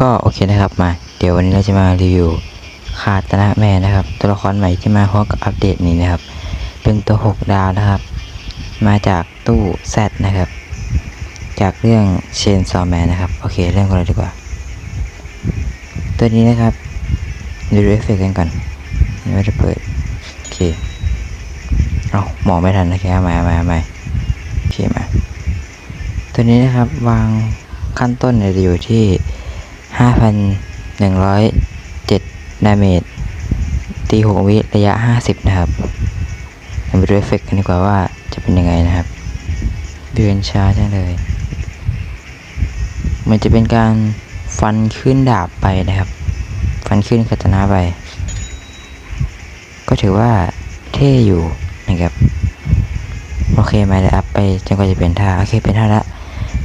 ก็โอเคนะครับมา เดี๋ยววันนี้เราจะมารีวิวคาตนะแม่นะครับ ตัวละครใหม่ที่มาพร้อมกับอัปเดตนี้นะครับ เป็นตัว 6 ดาวนะครับ มาจากตู้แซดนะครับ จากเรื่องเชนซอแมนนะครับ โอเคเริ่มกันเลยดีกว่า ตัวนี้นะครับดูเอฟเฟกต์กันก่อนไม่ได้เปิด โอเคเอามองไม่ทันนะแค่เอามามาม่โอเคมา ตัวนี้นะครับวางขั้นต้นเนี่ยจะอยู่ที่ 5,107 ดาเมจ ตี 6 วิระยะ 50 นะครับเราไปดูเอฟเฟกต์กันดีกว่าว่าจะเป็นยังไงนะครับ เดือนช้าจังเลย มันจะเป็นการฟันขึ้นดาบไปนะครับ ฟันขึ้นคาตานะไป ก็ถือว่าเท่อยู่นะครับ โอเคมาได้อัพไปจนกว่าจะเป็นท่า โอเคเป็นท่าละ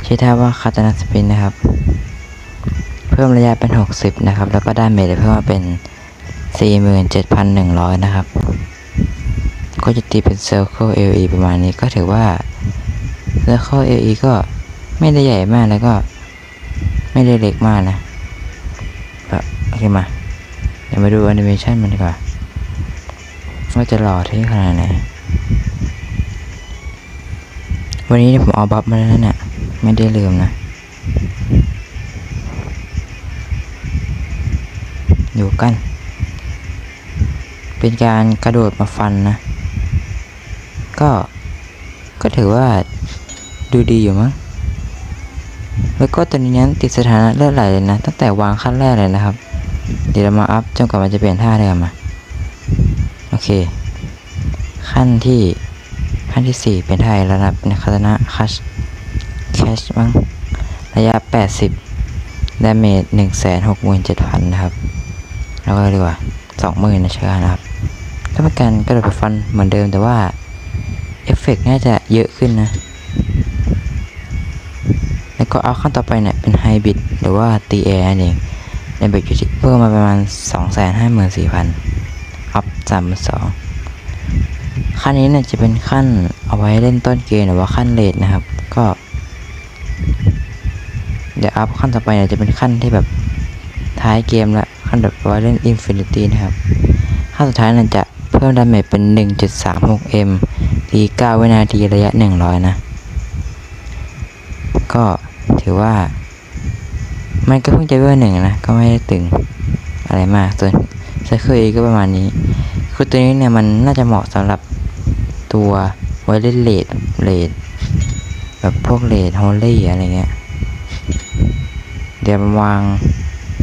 ชื่อท่าว่าคาตานะสปินนะครับ พิ่มระยะเป็น 60 นะครับ แล้วก็ได้เมจเพิ่มมาเป็น 47,100 นะครับ ก็จะตีเป็น Circle LE ประมาณนี้ก็ถือว่า Circle LE ก็ไม่ได้ใหญ่มากแล้วก็ไม่ได้เล็กมากนะโอเคมา เดี๋ยวมาดูแอนิเมชันมันดีกว่า ว่าจะหล่อเท่ขนาดไหน วันนี้ผมเอาบัฟมาแล้วนะเนี่ยไม่ได้ลืมนะ ดูกัน เป็นการกระโดดมาฟันนะ ก็ก็ถือว่าดูดีอยู่มั้งแล้วก็ตัวนี้นั้นติดสถานะเลือดไหลเลยนะ ตั้งแต่วางขั้นแรกเลยนะครับ เดี๋ยวเรามาอัพจนกว่ามันจะเปลี่ยนท่าเดิมมาโอเค ขั้นที่ขั้นที่สี่เป็นท่าแล้วนะเป็นคาตานะคัชแคชมั้งระยะ 80ดาเมจ167,000 นะครับ แล้วก็ดีกว่า20,000นนะเชื่อนะครับก็เป็นการกระโดดไปฟันเหมือนเดิมแต่ว่าเอฟเฟกต์น่าจะเยอะขึ้นนะ แล้วก็เอาขั้นต่อไปเนี่ยเป็นไฮบริดหรือว่าตีแอร์นั่นเองในเบรกอยู่ที่เพิ่มมาประมาณ 254,000อัพ32ขั้นนี้เนี่ยจะเป็นขั้นเอาไว้เล่นต้นเกมหรือว่าขั้นเลทนะครับ ก็ เดี๋ยวอัพขั้นต่อไปเนี่ยจะเป็นขั้นที่แบบท้ายเกมละ ขั้นแบบไว้เล่นอินฟินิตี้นะครับขั้นสุดท้ายนี่ยจะเพิ่มดาเมจเป็น 1.36m ตี9วินาทีระยะ 100 นะ ก็ถือว่า มันก็เพิ่งจะเวอร์หนึ่งนะ ก็ไม่ได้ตึงอะไรมาก ส่วนไซเคิลเอก็ประมาณนี้ คือตัวนี้เนี่ยมันน่าจะเหมาะสำหรับตัวไวเลนเลดเลดแบบพวกเลดฮอลลี่อะไรเงี้ย เดี๋ยววาง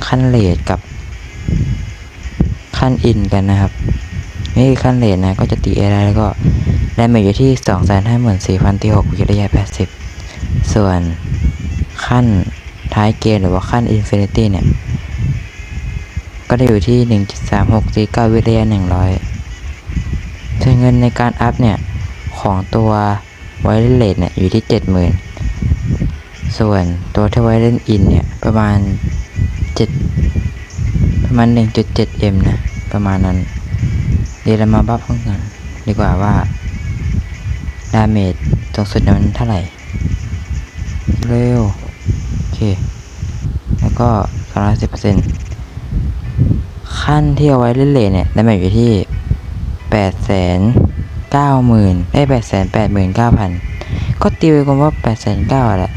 ขั้นเลดกับ ขั้นอินกันนะครับ นี่คือขั้นเลดนะก็จะตีเอได้แล้วก็ได้มาอยู่ที่สองแสนห้าหมื่นสี่พันตีหกวิระยะแปดสิบส่วนขั้นท้ายเกมหรือว่าขั้นอินฟินิตี้เนี่ย ก็ได้อยู่ที่หนึ่งจุดสามหกตีเก้าวิระยะหนึ่งร้อยส่วนเงินในการอัพเนี่ย ของตัวไวเลสเนี่ยอยู่ที่เจ็ดหมื่นส่วนตัวที่ไวเลนอินเนี่ย ประมาณเจ็ดประมาณหนึ่งจุดเจ็ดเอ็มนะ ประมาณนั้น เดี๋ยวเรามาบัฟกัน ดีกว่าว่า ดาเมจตรงสุดนั้นเท่าไหร่ เร็ว โอเค แล้วก็สองร้อยสิบเปอร์เซ็นต์ขั้นที่เอาไว้เล่นเลนเนี่ยดาเมจอยู่ที่แปดแสนเก้าหมื่นได้แปดแสนแปดหมื่นเก้าพันก็ตีไปกลมว่าแปดแสนเก้าแหละ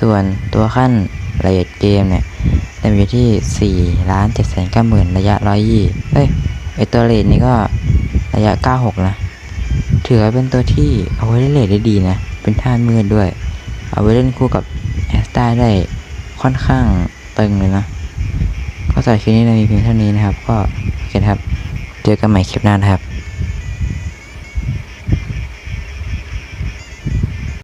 ส่วนตัวขั้น เอียดเกมเนี่ยดาเมอยู่ที่สี่ล้านเจ็ดแสนเก้าหมื่นระยะร้อยยี่เอ้ยไอตัวเลนนี่ก็ระยะ 96 นะถือว่าเป็นตัวที่เอาไว้เล่นเลนได้ดีนะ เป็นท่านมืดด้วย เอาไว้เล่นคู่กับแอสตาได้ค่อนข้างตึงเลยนะ ก็สำหรับคลิปนี้เรามีเพียงเท่านี้นะครับ ก็โอเคครับ เจอกันใหม่คลิปหน้านะครับ